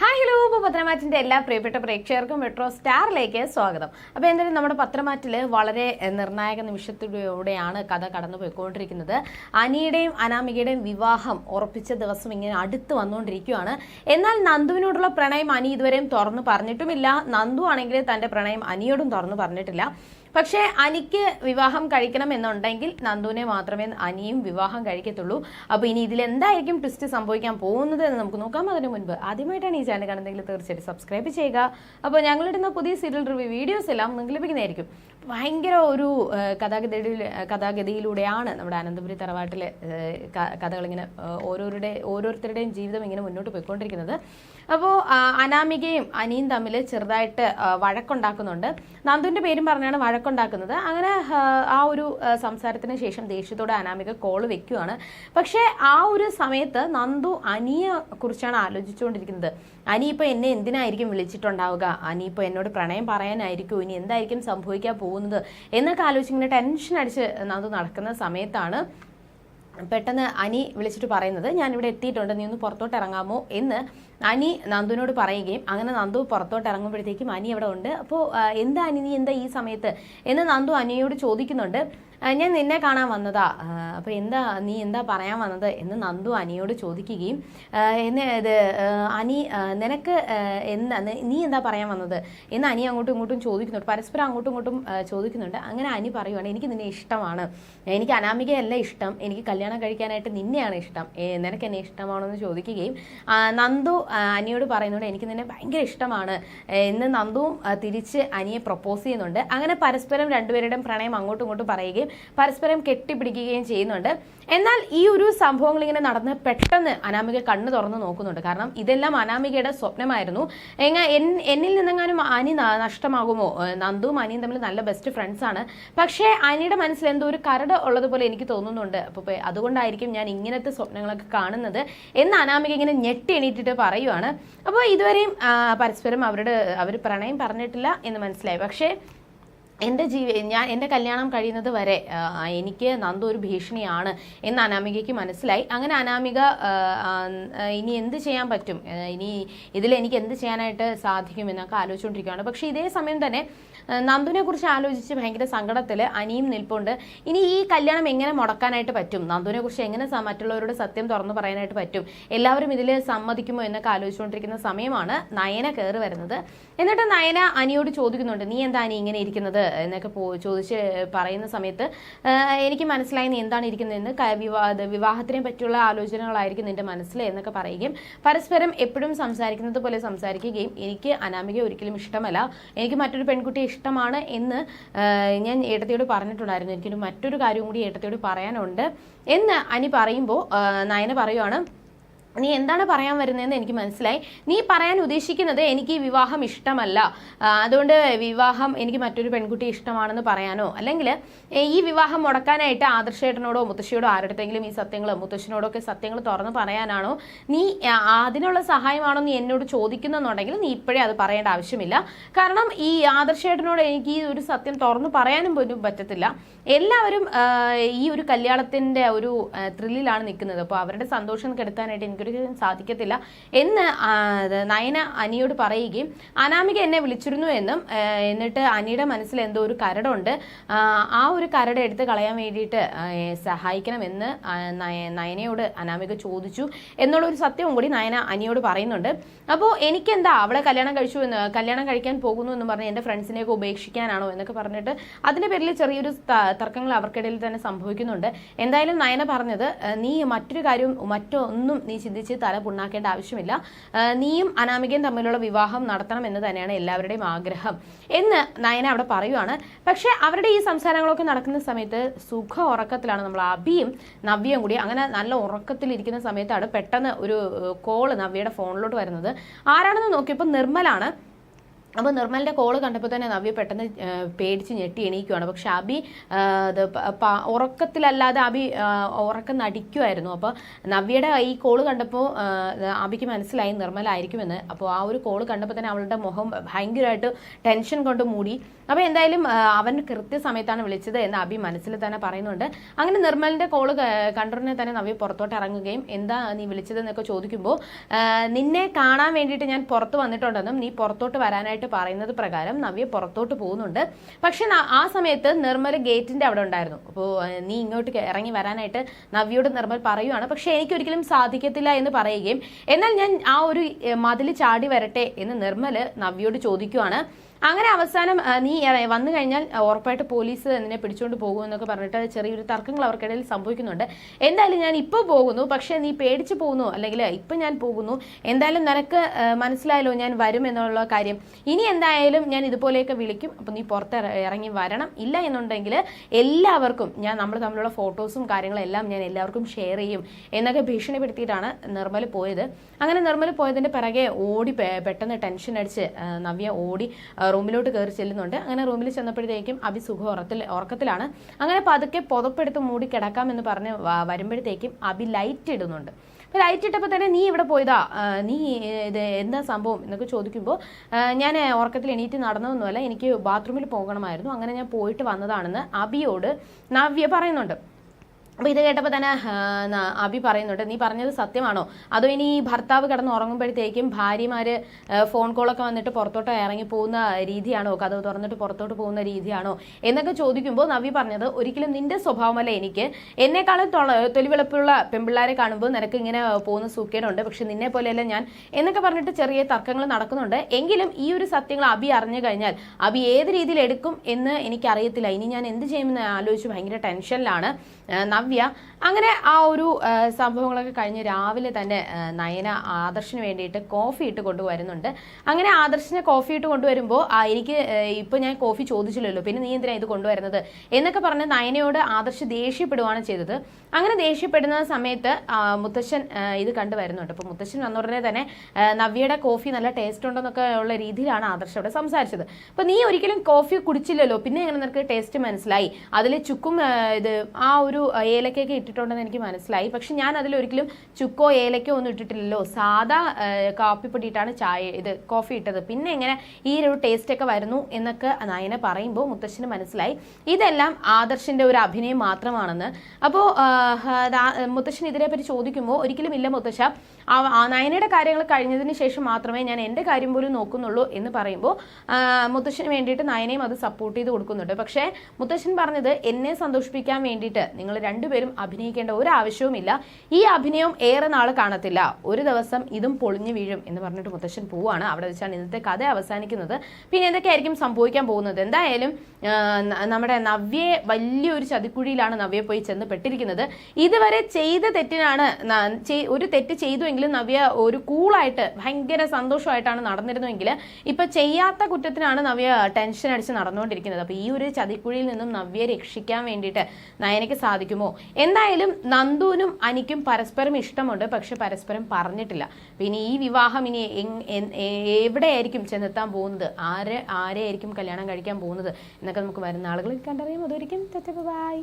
Hi hello ഇപ്പോൾ പത്രമാറ്റിന്റെ എല്ലാ പ്രിയപ്പെട്ട പ്രേക്ഷകർക്കും മെട്രോ സ്റ്റാറിലേക്ക് സ്വാഗതം. അപ്പോൾ എന്തായാലും നമ്മുടെ പത്രമാറ്റിൽ വളരെ നിർണായക നിമിഷത്തിലൂടെയാണ് കഥ കടന്നു പോയിക്കൊണ്ടിരിക്കുന്നത് അനിയുടെയും അനാമികയുടെയും വിവാഹം ഉറപ്പിച്ച ദിവസം ഇങ്ങനെ അടുത്ത് വന്നുകൊണ്ടിരിക്കുകയാണ്. എന്നാൽ നന്ദുവിനോടുള്ള പ്രണയം അനി ഇതുവരെയും തുറന്നു പറഞ്ഞിട്ടുമില്ല. നന്ദു ആണെങ്കിൽ തന്റെ പ്രണയം അനിയോടും തുറന്നു പറഞ്ഞിട്ടില്ല. പക്ഷേ അനിക്ക് വിവാഹം കഴിക്കണം എന്നുണ്ടെങ്കിൽ നന്ദുവിനെ മാത്രമേ അനിയും വിവാഹം കഴിക്കത്തുള്ളൂ. അപ്പോൾ ഇനി ഇതിൽ എന്തായിരിക്കും ട്വിസ്റ്റ് സംഭവിക്കാൻ പോകുന്നത് എന്ന് നമുക്ക് നോക്കാം. അതിന് മുൻപ് ആദ്യമായിട്ടാണ് ഈ ചാനൽ കാണുന്നതെങ്കിൽ തീർച്ചയായിട്ടും സബ്സ്ക്രൈബ് ചെയ്യുക. അപ്പോൾ ഞങ്ങളിടുന്ന പുതിയ സീരിയൽ റിവ്യൂ വീഡിയോസ് എല്ലാം നിങ്ങൾക്ക് ലഭിക്കുന്നതായിരിക്കും. ഭയങ്കര ഒരു കഥാഗതി കഥാഗതിയിലൂടെയാണ് നമ്മുടെ അനന്തപുരി തറവാട്ടിലെ കഥകളിങ്ങനെ ഓരോരുടെ ഓരോരുത്തരുടെയും ജീവിതം ഇങ്ങനെ മുന്നോട്ട് പോയിക്കൊണ്ടിരിക്കുന്നത്. അപ്പോൾ അനാമികയും അനിയും തമ്മിൽ ചെറുതായിട്ട് വഴക്കുണ്ടാക്കുന്നുണ്ട്. നന്ദുവിന്റെ പേരും പറഞ്ഞാണ് വഴക്കുണ്ടാക്കുന്നത്. അങ്ങനെ ആ, ഒരു സംസാരത്തിന് ശേഷം ദേഷ്യത്തോടെ അനാമിക കോൾ വെക്കുകയാണ് പക്ഷേ ആ ഒരു സമയത്ത് നന്ദു അനിയെ കുറിച്ചാണ് ആലോചിച്ചുകൊണ്ടിരിക്കുന്നത്. അനി ഇപ്പോൾ എന്നെ എന്തിനായിരിക്കും വിളിച്ചിട്ടുണ്ടാവുക? അനി ഇപ്പോൾ എന്നോട് പ്രണയം പറയാനായിരിക്കും? ഇനി എന്തായിരിക്കും സംഭവിക്കാൻ പോകുന്നത്? എന്നൊക്കെ ആലോചിച്ച് ഇങ്ങനെ ടെൻഷൻ അടിച്ച് അത് നടക്കുന്ന സമയത്താണ് പെട്ടെന്ന് അനി വിളിച്ചിട്ട് പറയുന്നത് ഞാൻ ഇവിടെ എത്തിയിട്ടുണ്ട് നീ ഒന്ന് പുറത്തോട്ട് ഇറങ്ങാമോ? എന്ന് അനി നന്ദുവിനോട് പറയുകയും അങ്ങനെ നന്ദു പുറത്തോട്ട് ഇറങ്ങുമ്പോഴത്തേക്കും അനി അവിടെ ഉണ്ട്. അപ്പോൾ എന്താ അനി നീ എന്താ ഈ സമയത്ത്? എന്ന് നന്ദു അനിയോട് ചോദിക്കുന്നുണ്ട്. ഞാൻ നിന്നെ കാണാൻ വന്നതാ. അപ്പോൾ എന്താ നീ എന്താ പറയാൻ വന്നത്? എന്ന് നന്ദു അനിയോട് ചോദിക്കുകയും എന്നെ ഇത് അനി നിനക്ക് എന്താ നി- എന്താ പറയാൻ വന്നത്? എന്ന് അനി അങ്ങോട്ടും ഇങ്ങോട്ടും ചോദിക്കുന്നുണ്ട്. പരസ്പരം അങ്ങോട്ടും ഇങ്ങോട്ടും ചോദിക്കുന്നുണ്ട്. അങ്ങനെ അനി പറയുവാണ് എനിക്ക് നിന്നെ ഇഷ്ടമാണ്. എനിക്ക് അനാമികയല്ല ഇഷ്ടം. എനിക്ക് കല്യാണം കഴിക്കാനായിട്ട് നിന്നെയാണ് ഇഷ്ടം. നിനക്ക് എന്നെ ഇഷ്ടമാണോ എന്ന് ചോദിക്കുകയും നന്ദു അനിയോട് പറയുന്നുണ്ട് എനിക്ക് നിന്നെ ഭയങ്കര ഇഷ്ടമാണ്. എന്ന് നന്ദുവും തിരിച്ച് അനിയെ പ്രപ്പോസ് ചെയ്യുന്നുണ്ട്. അങ്ങനെ പരസ്പരം രണ്ടുപേരുടെയും പ്രണയം അങ്ങോട്ടും ഇങ്ങോട്ടും പറയുകയും പരസ്പരം കെട്ടിപ്പിടിക്കുകയും ചെയ്യുന്നുണ്ട്. എന്നാൽ ഈ ഒരു സംഭവങ്ങൾ ഇങ്ങനെ നടന്ന് പെട്ടെന്ന് അനാമിക കണ്ണു തുറന്ന് നോക്കുന്നുണ്ട്. കാരണം ഇതെല്ലാം അനാമികയുടെ സ്വപ്നമായിരുന്നു. എങ്ങ എന്നിൽ നിന്നെങ്ങാനും അനി നഷ്ടമാകുമോ? നന്ദുവും അനിയും തമ്മിൽ നല്ല ബെസ്റ്റ് ഫ്രണ്ട്സ് ആണ്. പക്ഷേ അനിയുടെ മനസ്സിൽ എന്തോ ഒരു കരട് ഉള്ളതുപോലെ എനിക്ക് തോന്നുന്നുണ്ട്. അപ്പോൾ അതുകൊണ്ടായിരിക്കും ഞാൻ ഇങ്ങനത്തെ സ്വപ്നങ്ങളൊക്കെ കാണുന്നത്. എന്ന് അനാമിക ഇങ്ങനെ ഞെട്ടി എണീറ്റിട്ട് പറയുവാണ്. അപ്പോൾ ഇതുവരെയും പരസ്പരം അവരുടെ അവർ പ്രണയം പറഞ്ഞിട്ടില്ല എന്ന് മനസ്സിലായി. പക്ഷേ എന്റെ ജീവി ഞാൻ എന്റെ കല്യാണം കഴിയുന്നത് വരെ എനിക്ക് നന്ദ ഒരു ഭീഷണിയാണ് എന്ന് അനാമികയ്ക്ക് മനസ്സിലായി. അങ്ങനെ അനാമിക ഇനി എന്ത് ചെയ്യാൻ പറ്റും? ഇനി ഇതിൽ എനിക്ക് എന്ത് ചെയ്യാനായിട്ട് സാധിക്കും എന്നൊക്കെ ആലോചിച്ചുകൊണ്ടിരിക്കുകയാണ്. പക്ഷേ ഇതേ സമയം തന്നെ നന്ദുവിനെ കുറിച്ച് ആലോചിച്ച് ഭയങ്കര സങ്കടത്തിൽ അനിയും നിൽപ്പുണ്ട്. ഇനി ഈ കല്യാണം എങ്ങനെ മുടക്കാനായിട്ട് പറ്റും? നന്ദുവിനെ കുറിച്ച് എങ്ങനെ മറ്റുള്ളവരോട് സത്യം തുറന്നു പറയാനായിട്ട് പറ്റും? എല്ലാവരും ഇതിൽ സമ്മതിക്കുമോ എന്നൊക്കെ ആലോചിച്ചുകൊണ്ടിരിക്കുന്ന സമയമാണ് നയന കയറി വരുന്നത്. എന്നിട്ട് നയന അനിയോട് ചോദിക്കുന്നുണ്ട് നീ എന്താ അനി ഇങ്ങനെ ഇരിക്കുന്നത്? എന്നൊക്കെ ചോദിച്ച് പറയുന്ന സമയത്ത് എനിക്ക് മനസ്സിലായി നീ എന്താണ് ഇരിക്കുന്നതെന്ന് വിവാഹ വിവാഹത്തിനെ പറ്റിയുള്ള ആലോചനകളായിരിക്കും നിന്റെ മനസ്സിൽ എന്നൊക്കെ പറയുകയും പരസ്പരം എപ്പോഴും സംസാരിക്കുന്നത് പോലെ സംസാരിക്കുകയും എനിക്ക് അനാമിക ഒരിക്കലും ഇഷ്ടമല്ല. എനിക്ക് മറ്റൊരു പെൺകുട്ടിയെ ഇഷ്ടമാണ് എന്ന് ഞാൻ ഏട്ടത്തിയോട് പറഞ്ഞിട്ടുണ്ടായിരുന്നു. എനിക്കൊരു മറ്റൊരു കാര്യം കൂടി ഏട്ടത്തിയോട് പറയാനുണ്ട്. എന്ന് അനി പറയുമ്പോൾ നയന പറയുവാണ് നീ എന്താണ് പറയാൻ വരുന്നതെന്ന് എനിക്ക് മനസ്സിലായി. നീ പറയാൻ ഉദ്ദേശിക്കുന്നത് എനിക്ക് ഈ വിവാഹം ഇഷ്ടമല്ല. അതുകൊണ്ട് വിവാഹം എനിക്ക് മറ്റൊരു പെൺകുട്ടി ഇഷ്ടമാണെന്ന് പറയാനോ? അല്ലെങ്കിൽ ഈ വിവാഹം മുടക്കാനായിട്ട് ആദർശേട്ടനോടോ മുത്തശ്ശിയോടോ ആരുടെങ്കിലും ഈ സത്യങ്ങൾ മുത്തശ്ശിനോടോ ഒക്കെ സത്യങ്ങൾ തുറന്ന് പറയാനാണോ? നീ അതിനുള്ള സഹായമാണോ നീ എന്നോട് ചോദിക്കുന്നെന്നുണ്ടെങ്കിൽ നീ ഇപ്പോഴേ അത് പറയേണ്ട ആവശ്യമില്ല. കാരണം ഈ ആദർശേട്ടനോട് എനിക്ക് ഈ ഒരു സത്യം തുറന്നു പറയാനും പോലും പറ്റത്തില്ല. എല്ലാവരും ഈ ഒരു കല്യാണത്തിന്റെ ഒരു ത്രില്ലിലാണ് നിൽക്കുന്നത്. അപ്പോൾ അവരുടെ സന്തോഷം കെടുത്താനായിട്ട് എനിക്കൊരു സാധിക്കത്തില്ല എന്ന് നയന അനിയോട് പറയുകയും അനാമിക എന്നെ വിളിച്ചിരുന്നു എന്നും എന്നിട്ട് അനിയുടെ മനസ്സിൽ എന്തോ ഒരു കരടുണ്ട്. ആ, ഒരു കരട് എടുത്ത് കളയാൻ വേണ്ടിയിട്ട് സഹായിക്കണമെന്ന് നയനയോട് അനാമിക ചോദിച്ചു എന്നുള്ള ഒരു സത്യവും കൂടി നയന അനിയോട് പറയുന്നുണ്ട്. അപ്പോൾ എനിക്കെന്താ അവളെ കല്യാണം കഴിച്ചു എന്ന് കല്യാണം കഴിക്കാൻ പോകുന്നു എന്ന് പറഞ്ഞ് എന്റെ ഫ്രണ്ട്സിനെയൊക്കെ ഉപേക്ഷിക്കാനാണോ എന്നൊക്കെ പറഞ്ഞിട്ട് അതിന്റെ പേരിൽ ചെറിയൊരു തർക്കങ്ങൾ അവർക്കിടയിൽ തന്നെ സംഭവിക്കുന്നുണ്ട്. എന്തായാലും നയന പറഞ്ഞത് നീ മറ്റൊരു കാര്യം മറ്റൊന്നും നീ ചിന്തിച്ച് തല പുണ്ണാക്കേണ്ട ആവശ്യമില്ല. നീയും അനാമികയും തമ്മിലുള്ള വിവാഹം നടത്തണം എന്ന് തന്നെയാണ് എല്ലാവരുടെയും ആഗ്രഹം. എന്ന് നയന അവിടെ പറയുവാണ്. പക്ഷേ അവരുടെ ഈ സംസാരങ്ങളൊക്കെ നടക്കുന്ന സമയത്ത് സുഖ ഉറക്കത്തിലാണ് നമ്മൾ അബിയും നവ്യയും കൂടി. അങ്ങനെ നല്ല ഉറക്കത്തിലിരിക്കുന്ന സമയത്താണ് പെട്ടെന്ന് ഒരു കോൾ നവ്യയുടെ ഫോണിലോട്ട് വരുന്നത്. ആരാണെന്ന് നോക്കിയപ്പോൾ നിർമ്മലാണ്. അപ്പോൾ നിർമ്മലിന്റെ കോൾ കണ്ടപ്പോൾ തന്നെ നവ്യ പെട്ടെന്ന് പേടിച്ച് ഞെട്ടി എണീക്കുവാണ്. പക്ഷെ അബി അത് ഉറക്കത്തിലല്ലാതെ അബി ഉറക്കം നടിക്കുമായിരുന്നു അപ്പോൾ നവ്യയുടെ ഈ കോൾ കണ്ടപ്പോൾ അബിക്ക് മനസ്സിലായി നിർമ്മലായിരിക്കുമെന്ന് അപ്പോൾ ആ ഒരു കോൾ കണ്ടപ്പോൾ തന്നെ അവളുടെ മുഖം ഭയങ്കരമായിട്ട് ടെൻഷൻ കൊണ്ട് മൂടി. അപ്പോൾ എന്തായാലും അവൻ കൃത്യസമയത്താണ് വിളിച്ചത് എന്ന് അബി മനസ്സിൽ തന്നെ പറയുന്നുണ്ട്. അങ്ങനെ നിർമ്മലിന്റെ കോൾ കണ്ടുടനെ തന്നെ നവ്യ പുറത്തോട്ട് ഇറങ്ങുകയും എന്താ നീ വിളിച്ചതെന്നൊക്കെ ചോദിക്കുമ്പോൾ നിന്നെ കാണാൻ വേണ്ടിയിട്ട് ഞാൻ പുറത്ത് വന്നിട്ടുണ്ടെന്നും നീ പുറത്തോട്ട് വരാനായിട്ട് പറയുന്നത് പ്രകാരം നവ്യ പുറത്തോട്ട് പോകുന്നുണ്ട്. പക്ഷെ ആ സമയത്ത് നിർമ്മൽ ഗേറ്റിന്റെ അവിടെ ഉണ്ടായിരുന്നു. അപ്പോൾ നീ ഇങ്ങോട്ട് ഇറങ്ങി വരാനായിട്ട് നവ്യോട് നിർമ്മൽ പറയുവാണ്. പക്ഷെ എനിക്കൊരിക്കലും സാധിക്കത്തില്ല എന്ന് പറയുകയും എന്നാൽ ഞാൻ ആ ഒരു മതിൽ ചാടി വരട്ടെ എന്ന് നിർമ്മൽ നവ്യോട് ചോദിക്കുവാണ്. അങ്ങനെ അവസാനം നീ വന്നു കഴിഞ്ഞാൽ ഉറപ്പായിട്ട് പോലീസ് നിന്നെ പിടിച്ചുകൊണ്ട് പോകുമെന്നൊക്കെ പറഞ്ഞിട്ട് ചെറിയൊരു തർക്കങ്ങൾ അവർക്കിടയിൽ സംഭവിക്കുന്നുണ്ട്. എന്തായാലും ഞാൻ ഇപ്പോൾ പോകുന്നു. പക്ഷേ നീ പേടിച്ചു പോകുന്നു. അല്ലെങ്കിൽ ഇപ്പം ഞാൻ പോകുന്നു. എന്തായാലും നിനക്ക് മനസ്സിലായല്ലോ ഞാൻ വരും എന്നുള്ള കാര്യം. ഇനി എന്തായാലും ഞാൻ ഇതുപോലെയൊക്കെ വിളിക്കും. അപ്പം നീ പുറത്ത് ഇറങ്ങി വരണം. ഇല്ല എന്നുണ്ടെങ്കിൽ എല്ലാവർക്കും ഞാൻ നമ്മൾ തമ്മിലുള്ള ഫോട്ടോസും കാര്യങ്ങളെല്ലാം ഞാൻ എല്ലാവർക്കും ഷെയർ ചെയ്യും എന്നൊക്കെ ഭീഷണിപ്പെടുത്തിയിട്ടാണ് നിർമ്മൽ പോയത്. അങ്ങനെ നിർമ്മൽ പോയതിന്റെ പിറകെ ഓടി പെട്ടെന്ന് ടെൻഷൻ അടിച്ച് നവ്യ ഓടി റൂമിലോട്ട് കയറി ചെല്ലുന്നുണ്ട്. അങ്ങനെ റൂമിൽ ചെന്നപ്പോഴത്തേക്കും അഭി സുഖ ഉറത്തിൽ ഉറക്കത്തിലാണ്. അങ്ങനെ പതുക്കെ പുതപ്പെടുത്ത് മൂടി കിടക്കാം കിടക്കാമെന്ന് പറഞ്ഞ് വരുമ്പോഴത്തേക്കും അഭി ലൈറ്റ് ഇടുന്നുണ്ട്. അപ്പോൾ ലൈറ്റ് തന്നെ നീ ഇവിടെ പോയതാ. നീ ഇത് എന്താ സംഭവം എന്നൊക്കെ ചോദിക്കുമ്പോൾ ഞാൻ ഉറക്കത്തിൽ എണീറ്റ് നടന്നതൊന്നുമല്ല എനിക്ക് ബാത്റൂമിൽ പോകണമായിരുന്നു. അങ്ങനെ ഞാൻ പോയിട്ട് വന്നതാണെന്ന് അബിയോട് നവ്യ പറയുന്നുണ്ട്. അപ്പോൾ ഇത് കേട്ടപ്പോൾ തന്നെ അഭി പറയുന്നുണ്ട് നീ പറഞ്ഞത് സത്യമാണോ? അതോ ഇനി ഈ ഭർത്താവ് കിടന്ന് ഉറങ്ങുമ്പോഴത്തേക്കും ഭാര്യമാർ ഫോൺ കോളൊക്കെ വന്നിട്ട് പുറത്തോട്ട് ഇറങ്ങി പോകുന്ന രീതിയാണോ? കഥ തുറന്നിട്ട് പുറത്തോട്ട് പോകുന്ന രീതിയാണോ? എന്നൊക്കെ ചോദിക്കുമ്പോൾ നവി പറഞ്ഞത് ഒരിക്കലും നിന്റെ സ്വഭാവമല്ല എനിക്ക്. എന്നെക്കാളും തൊലിവെളുപ്പുള്ള പെൺപിള്ളേരെ കാണുമ്പോൾ നിനക്ക് ഇങ്ങനെ പോകുന്ന സൂക്കേടുണ്ട്. പക്ഷെ നിന്നെ പോലെയല്ല ഞാൻ. എന്നൊക്കെ പറഞ്ഞിട്ട് ചെറിയ തർക്കങ്ങൾ നടക്കുന്നുണ്ട്. എങ്കിലും ഈ ഒരു സത്യങ്ങൾ അബി അറിഞ്ഞു കഴിഞ്ഞാൽ അബി ഏത് രീതിയിൽ എടുക്കും എന്ന് എനിക്കറിയത്തില്ല. ഇനി ഞാൻ എന്ത് ചെയ്യുമെന്ന് ആലോചിച്ച് ഭയങ്കര ടെൻഷനിലാണ്. ആ, നവ്യ അങ്ങനെ ആ ഒരു സംഭവങ്ങളൊക്കെ കഴിഞ്ഞ് രാവിലെ തന്നെ നയന ആദർശിന് വേണ്ടിയിട്ട് കോഫി ഇട്ട് കൊണ്ടുവരുന്നുണ്ട്. അങ്ങനെ ആദർശിനെ കോഫി ഇട്ട് കൊണ്ടുവരുമ്പോൾ ആ, എനിക്ക് ഇപ്പോൾ ഞാൻ കോഫി ചോദിച്ചില്ലല്ലോ പിന്നെ നീ എന്തിനാണ് ഇത് കൊണ്ടുവരുന്നത്? എന്നൊക്കെ പറഞ്ഞ് നയനയോട് ആദർശ് ദേഷ്യപ്പെടുവാണ് ചെയ്തത്. അങ്ങനെ ദേഷ്യപ്പെടുന്ന സമയത്ത് മുത്തശ്ശൻ ഇത് കണ്ടുവരുന്നുണ്ട് അപ്പോൾ അപ്പൊ മുത്തശ്ശൻ വന്ന ഉടനെ തന്നെ നവ്യയുടെ കോഫി നല്ല ടേസ്റ്റ് ഉണ്ടെന്നൊക്കെ ഉള്ള രീതിയിലാണ് ആദർശ് അവിടെ സംസാരിച്ചത്. അപ്പോൾ നീ ഒരിക്കലും കോഫി കുടിച്ചില്ലല്ലോ പിന്നെ എങ്ങനെ നിനക്ക് ടേസ്റ്റ് മനസ്സിലായി? അതിൽ ചുക്കും ഇത് ആ ഒരു ഏലക്കൊക്കെ ഇട്ടിട്ടുണ്ടെന്ന് എനിക്ക് മനസ്സിലായി. പക്ഷെ ഞാൻ അതിൽ ഒരിക്കലും ചുക്കോ ഏലക്കോ ഒന്നും ഇട്ടിട്ടില്ലല്ലോ. സാധാ കാപ്പി കാപ്പിപ്പൊടിയിട്ടാണ് ചായ ഇത് കോഫി ഇട്ടത്. പിന്നെ എങ്ങനെ ഈ ഒരു ടേസ്റ്റ് ഒക്കെ വരുന്നു എന്നൊക്കെ നയന പറയുമ്പോൾ മുത്തശ്ശന് മനസ്സിലായി. ഇതെല്ലാം ആദർശിന്റെ ഒരു അഭിനയം മാത്രമാണെന്ന്. അപ്പോൾ മുത്തശ്ശൻ ഇതിനെപ്പറ്റി ചോദിക്കുമ്പോൾ ഒരിക്കലും ഇല്ല മുത്തശ്ശ. നയനയുടെ കാര്യങ്ങൾ കഴിഞ്ഞതിന് ശേഷം മാത്രമേ ഞാൻ എന്റെ കാര്യം പോലും നോക്കുന്നുള്ളൂ എന്ന് പറയുമ്പോൾ മുത്തശ്ശന് വേണ്ടിയിട്ട് നയനയും അത് സപ്പോർട്ട് ചെയ്ത് കൊടുക്കുന്നുണ്ട്. പക്ഷേ മുത്തശ്ശൻ പറഞ്ഞത് എന്നെ സന്തോഷിപ്പിക്കാൻ വേണ്ടിയിട്ട് നിങ്ങൾ രണ്ടുപേരും അഭിനയിക്കേണ്ട ഒരു ആവശ്യവുമില്ല. ഈ അഭിനയം ഏറെ നാൾ കാണത്തില്ല. ഒരു ദിവസം ഇതും പൊളിഞ്ഞു വീഴും എന്ന് പറഞ്ഞിട്ട് മുത്തശ്ശൻ പോവാണ് അവിടെ വെച്ചാണ് ഇന്നത്തെ കഥ അവസാനിക്കുന്നത്. പിന്നെ എന്തൊക്കെയായിരിക്കും സംഭവിക്കാൻ പോകുന്നത്? എന്തായാലും നമ്മുടെ നവ്യയെ വലിയൊരു ചതിക്കുഴിയിലാണ് നവ്യ പോയി ചെന്ന് പെട്ടിരിക്കുന്നത് ഇതുവരെ ചെയ്ത തെറ്റിനാണ് ഒരു തെറ്റ് ചെയ്തുവെങ്കിലും നവ്യ ഒരു കൂളായിട്ട് ഭയങ്കര സന്തോഷമായിട്ടാണ് നടന്നിരുന്നുവെങ്കിൽ ഇപ്പൊ ചെയ്യാത്ത കുറ്റത്തിനാണ് നവ്യ ടെൻഷൻ അടിച്ച് നടന്നുകൊണ്ടിരിക്കുന്നത്. അപ്പൊ ഈ ഒരു ചതിക്കുഴിയിൽ നിന്നും നവ്യയെ രക്ഷിക്കാൻ വേണ്ടിയിട്ട് നയനയ്ക്ക് സാധിക്കുമോ? എന്തായാലും നന്ദുവിനും അനിക്കും പരസ്പരം ഇഷ്ടമുണ്ട് പക്ഷെ പരസ്പരം പറഞ്ഞിട്ടില്ല. പിന്നെ ഈ വിവാഹം ഇനി എവിടെയായിരിക്കും ചെന്നെത്താൻ പോകുന്നത്? ആരെ ആരെയായിരിക്കും കല്യാണം കഴിക്കാൻ പോകുന്നത്? എന്നൊക്കെ നമുക്ക് വരുന്ന ആളുകളിൽ കണ്ടറിയാം. അതൊരിക്കും ബൈ.